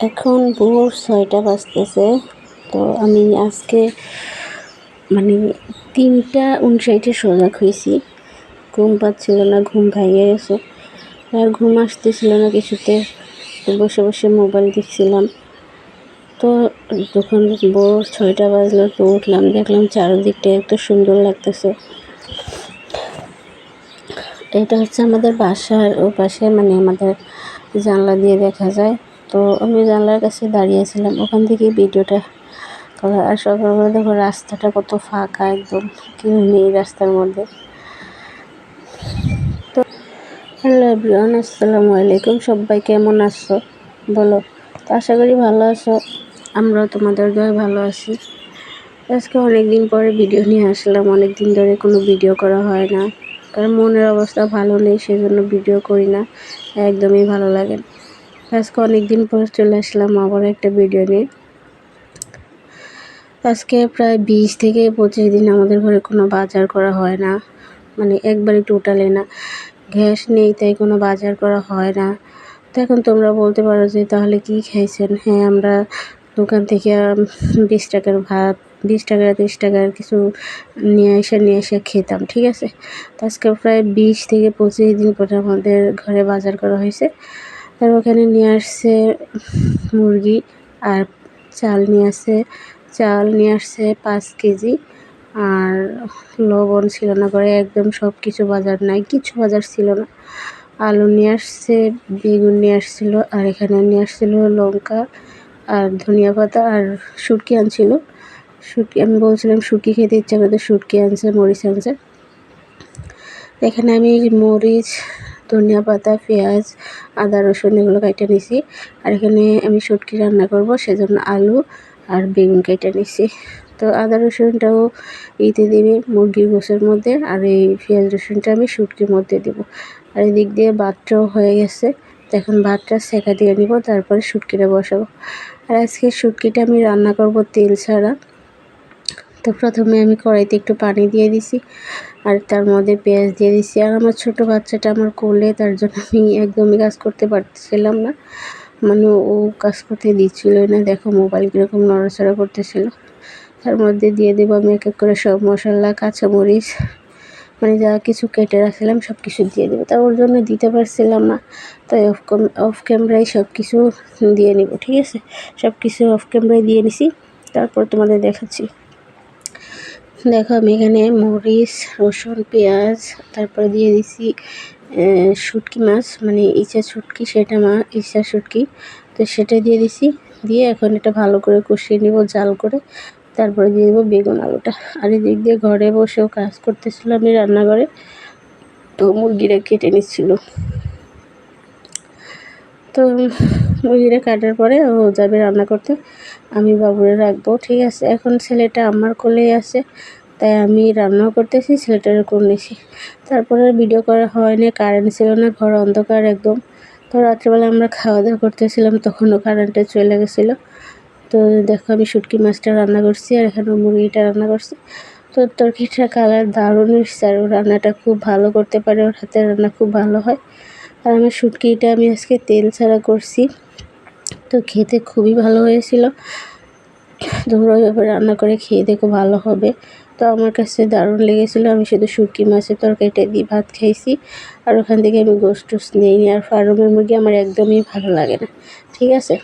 এখন ভোর ছয়টা বাজতেছে। তো আমি আজকে মানে তিনটা উনষাটে সজাগ হয়েছি। ঘুম পাচ্ছিল না, ঘুম ভাইয়ে গেছে। আর ঘুম আসতেছিল না কিছুতে। তো বসে বসে মোবাইল দেখছিলাম। তো যখন ভোর ছয়টা বাজলো তো উঠলাম, দেখলাম চারদিকটা এত সুন্দর লাগতেছে। এটা হচ্ছে আমাদের বাসার ও পাশে মানে আমাদের জানলা দিয়ে দেখা যায়। তো আমি জানলার কাছে দাঁড়িয়ে দাঁড়িয়েছিলাম ওখান থেকে ভিডিওটা করা আর সকালবেলা দেখো রাস্তাটা কত ফাঁকা একদম, কেউ নেই রাস্তার মধ্যে। তো হ্যালো এভরিওয়ান, আসসালামু আলাইকুম। সবাই কেমন আছো? বলো, তো আশা করি ভালো আছো। আমরাও তোমাদের দয় ভালো আছি। আজকে অনেক দিন পরে ভিডিও নিয়ে আসলাম। অনেক দিন ধরে কোনো ভিডিও করা হয় না। কারণ মনের অবস্থা ভালো নেই, সেজন্য ভিডিও করি না। একদমই ভালো লাগে আজকে অনেক দিন পর চলে আসলাম আবার একটা ভিডিও নিয়ে। আজকে প্রায় বিশ থেকে পঁচিশ দিন আমাদের ঘরে কোনো বাজার করা হয় না। মানে একবারই টোটালে না। গ্যাস নেই, তাই কোনো বাজার করা হয় না। তো এখন তোমরা বলতে পারো যে, তাহলে কি খাইছেন? হ্যাঁ আমরা দোকান থেকে বিশ টাকার ভাত, বিশ টাকা, তিরিশ টাকার কিছু নিয়ে এসে নিয়ে এসে খেতাম, ঠিক আছে? তো আজকে প্রায় বিশ থেকে পঁচিশ দিন পরে আমাদের ঘরে বাজার করা হয়েছে। আর ওখানে নিয়ে আসছে মুরগি আর চাল নিয়ে আসছে, চাল নিয়ে আসছে পাঁচ কেজি আর লবণ ছিল না ঘরে, একদম সব কিছু বাজার নাই, কিছু বাজার ছিল না। আলু নিয়ে আসছে, বেগুন নিয়ে আসছিল আর এখানে নিয়ে আসছিল লঙ্কা আর ধনিয়া পাতা আর শুটকি আনছিল। শুটকি, আমি বলছিলাম শুটকি খেতে ইচ্ছা করতে শুটকি আনছে, মরিচ আনছে। এখানে আমি মরিচ ধনিয়া পাতা, পেঁয়াজ, আদা, রসুন এগুলো কেটে নিছি। আর এখানে আমি শুটকি রান্না করব, সেজন্য আলু আর বেগুন কেটে নিছি। তো আদা, রসুনটাও ইতে দেবে মুরগির গোসের মধ্যে, আর এই পেঁয়াজ, রসুনটা আমি শুটকির মধ্যে দেব। আর এদিক দিয়ে ভাতটাও হয়ে গেছে। এখন ভাতটা সেকা দিয়ে নিব, তারপরে শুটকিটা বসাবো। আর আজকে শুটকিটা আমি রান্না করব তেল ছাড়া। তো প্রথমে আমি কড়াইতে একটু পানি দিয়ে দিছি, আর তার মধ্যে পেঁয়াজ দিয়ে দিছি। আর আমার ছোট বাচ্চাটা আমার কোলে, তার জন্য আমি একদমই কাজ করতে পারছিলাম না। মানে ও কাজ করতে দিচ্ছিল না। দেখো মোবাইল কীরকম নড়াচড়া করতেছিল। তার মধ্যে দিয়ে দেবো আমি এক এক করে সব মশলা, কাঁচামরিচ মানে যা কিছু কেটে রাখছিলাম সব কিছু দিয়ে দেবো। তা ওর জন্য দিতে পারছিলাম না। তাই অফ অফ ক্যামেরায় সব কিছু দিয়ে নিব, ঠিক আছে? সব কিছু অফ ক্যামেরায় দিয়ে নিছি। তারপর তোমাদের দেখাচ্ছি। দেখো আমি এখানে মরিচ, রসুন, পেঁয়াজ, তারপরে দিয়ে দিছি শুটকি মাছ মানে ইচা শুটকি, সেটা মা, ইচা শুটকি। তো সেটা দিয়ে দিছি, দিয়ে এখন এটা ভালো করে কষিয়ে নিব, জাল করে। তারপরে দিয়ে দেবো বেগুন আলুটা। আর এদিক দিয়ে ঘরে বসেও কাজ করতেছিল আমি রান্নাঘরে, তো মুরগিরা কেটে নিচ্ছিল। তো মুরগিটা কাটার পরে ও যাবে রান্না করতে। আমি বাবুরে রাখব, ঠিক আছে? এখন ছেলেটা আমার কোলেই আছে, তাই আমি রান্নাও করতেছি, ছেলেটার কোল নিছি। তারপরে ভিডিও করা হয়নি কারেন্ট ছিল না, ঘর অন্ধকার একদম। তো রাত্রেবেলা আমরা খাওয়া দাওয়া করতেছিলাম, তখনও কারেন্টে চলে গেছিল। তো দেখো, আমি শুটকি মাছটা রান্না করছি, আর এখানে মুরগিটা রান্না করছি। তো তরকারিটার কালার দারুণ এসছে আর রান্নাটা খুব ভালো করতে পারে, ওর হাতের রান্না খুব ভালো হয়। আর আমার শুটকিটা আমি আজকে তেল ছাড়া করছি। তো খেতে খুবই ভালো হয়েছিল। তোমরা ওইভাবে রান্না করে খেয়ে দেখো, ভালো হবে। তো আমার কাছে দারুণ লেগেছিলো। আমি শুধু শুটকি মাছের তরকারিটা দিয়ে ভাত খাইছি। আর ওখান থেকে আমি গোস টোস নিইনি আর ফার্মের মুরগি আমার একদমই ভালো লাগে না। ঠিক আছে?